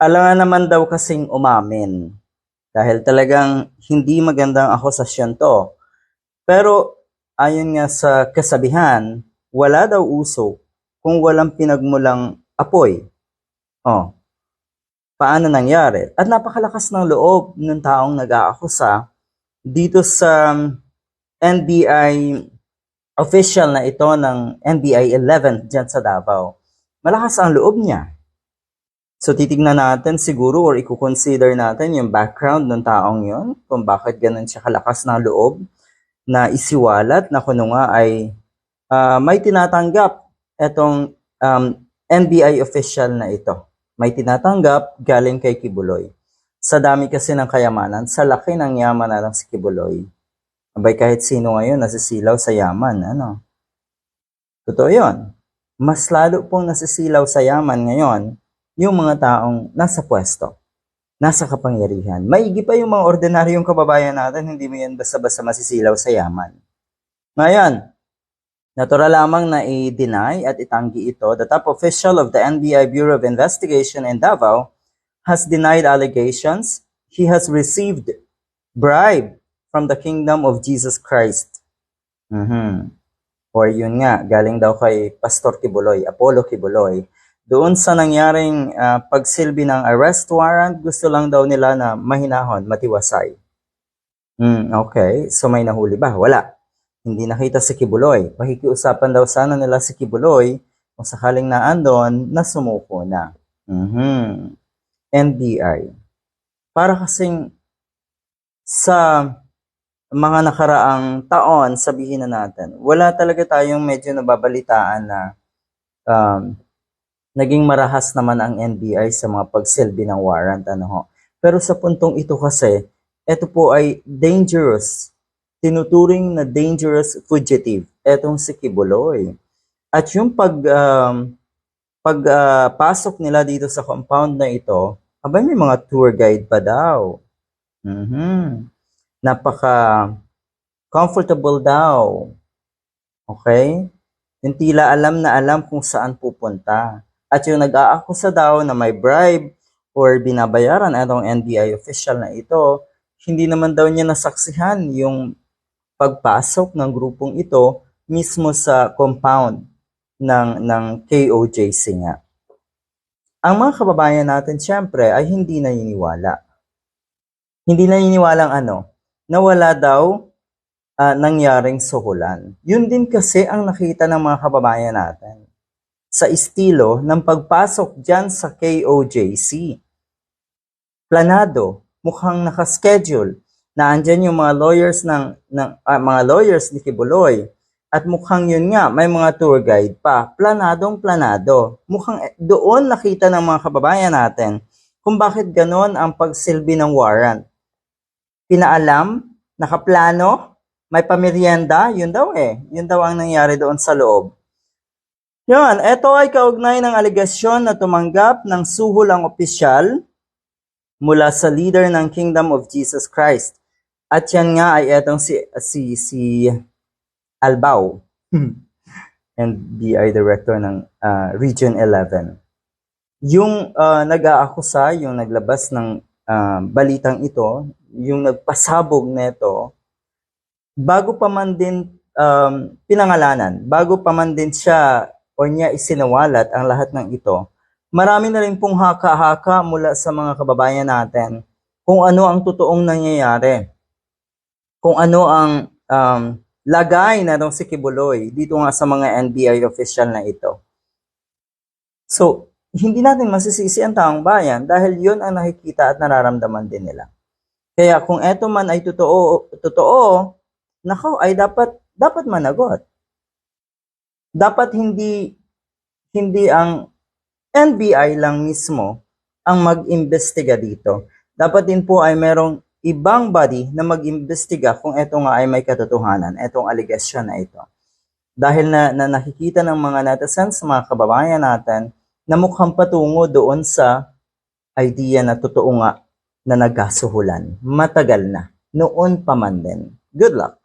Alangan naman daw kasing umamin. Dahil talagang hindi magandang akusasyon to. Pero ayon nga sa kasabihan, wala daw uso kung walang pinagmulang apoy. Oh, paano nangyari? At napakalakas ng loob ng taong nag-aakusa dito sa NBI official na ito ng NBI 11 dyan sa Davao. Malakas ang loob niya. So titignan natin siguro or i-consider natin yung background ng taong yon kung bakit ganun siya kalakas ng loob na isiwalat na kuno nga ay ah, may tinatanggap etong um, NBI official na ito. May tinatanggap galing kay Kibuloy. Sa dami kasi ng kayamanan, sa laki ng yaman na lang si Kibuloy. Abay kahit sino ngayon nasisilaw sa yaman, ano? Totoo yun. Mas lalo pong nasisilaw sa yaman ngayon yung mga taong nasa pwesto, nasa kapangyarihan. Maigi pa yung mga ordinaryong kababayan natin, hindi mo yan basta-basta masisilaw sa yaman. Ngayon, natural lamang na i-deny at itanggi ito, the top official of the NBI Bureau of Investigation in Davao has denied allegations he has received bribe from the kingdom of Jesus Christ. Mhm. Or yun nga, galing daw kay Pastor Kibuloy, Apollo Kibuloy. Doon sa nangyaring ah, pagsilbi ng arrest warrant, gusto lang daw nila na mahinahon, matiwasay. Hmm, okay. So may nahuli ba? Wala. Hindi nakita si Kibuloy. Pakikiusapan daw sana nila si Kibuloy kung sakaling naandon na sumuko na. Mhm. NBI. Para kasing sa mga nakaraang taon, sabihin na natin, wala talaga tayong medyo nababalitaan na um, naging marahas naman ang NBI sa mga pagsilbi ng warrant. Ano ho. Pero sa puntong ito kasi, ito po ay dangerous. Tinuturing na dangerous fugitive. Etong si Kibuloy. At yung pag, um, pag ah, pasok nila dito sa compound na ito, abay may mga tour guide pa daw. Mhm. Napaka comfortable daw. Okay? Yung tila alam na alam kung saan pupunta. At yung nag-aakusa daw na may bribe or binabayaran atong NBI official na ito, hindi naman daw niya nasaksihan yung pagpasok ng grupong ito mismo sa compound ng, ng KOJC nga. Ang mga kababayan natin syempre ay hindi naniniwala. Hindi naniniwalang ano, na wala daw ah, nangyaring suhulan. Yun din kasi ang nakita ng mga kababayan natin sa estilo ng pagpasok dyan sa KOJC. Planado, mukhang nakaschedule na andyan yung mga lawyers ng, ng ah, mga lawyers ni Kibuloy. At mukhang yun nga, may mga tour guide pa. Planadong planado. Mukhang eh, doon nakita ng mga kababayan natin kung bakit ganon ang pagsilbi ng warrant. Pinaalam, nakaplano, may pamerienda, yun daw eh. Yun daw ang nangyari doon sa loob. Yan, ito ay kaugnay ng aligasyon na tumanggap ng suhol ang opisyal mula sa leader ng Kingdom of Jesus Christ. At yan nga ay etong si, si, si Albao, NBI Director ng ah, Region 11. Yung ah, nag-aakusa, yung naglabas ng ah, balitang ito, yung nagpasabog nito, bago pa man din um, pinangalanan, bago pa man din siya o niya isinawalat ang lahat ng ito, marami na rin pong haka-haka mula sa mga kababayan natin kung ano ang totoong nangyayari. Kung ano ang um, lagay na daw si Kibuloy dito nga sa mga NBI official na ito. So, hindi natin masisisi ang taong bayan dahil yun ang nakikita at nararamdaman din nila. Kaya kung eto man ay totoo, totoo, nako ay dapat dapat managot. Dapat hindi hindi ang NBI lang mismo ang mag-imbestiga dito. Dapat din po ay merong ibang body na mag-imbestiga kung ito nga ay may katotohanan, itong allegation na ito. Dahil na, na nakikita ng mga netizens, mga kababayan natin, na mukhang patungo doon sa idea na totoo nga na nagkasuhulan. Matagal na. Noon pa man din. Good luck.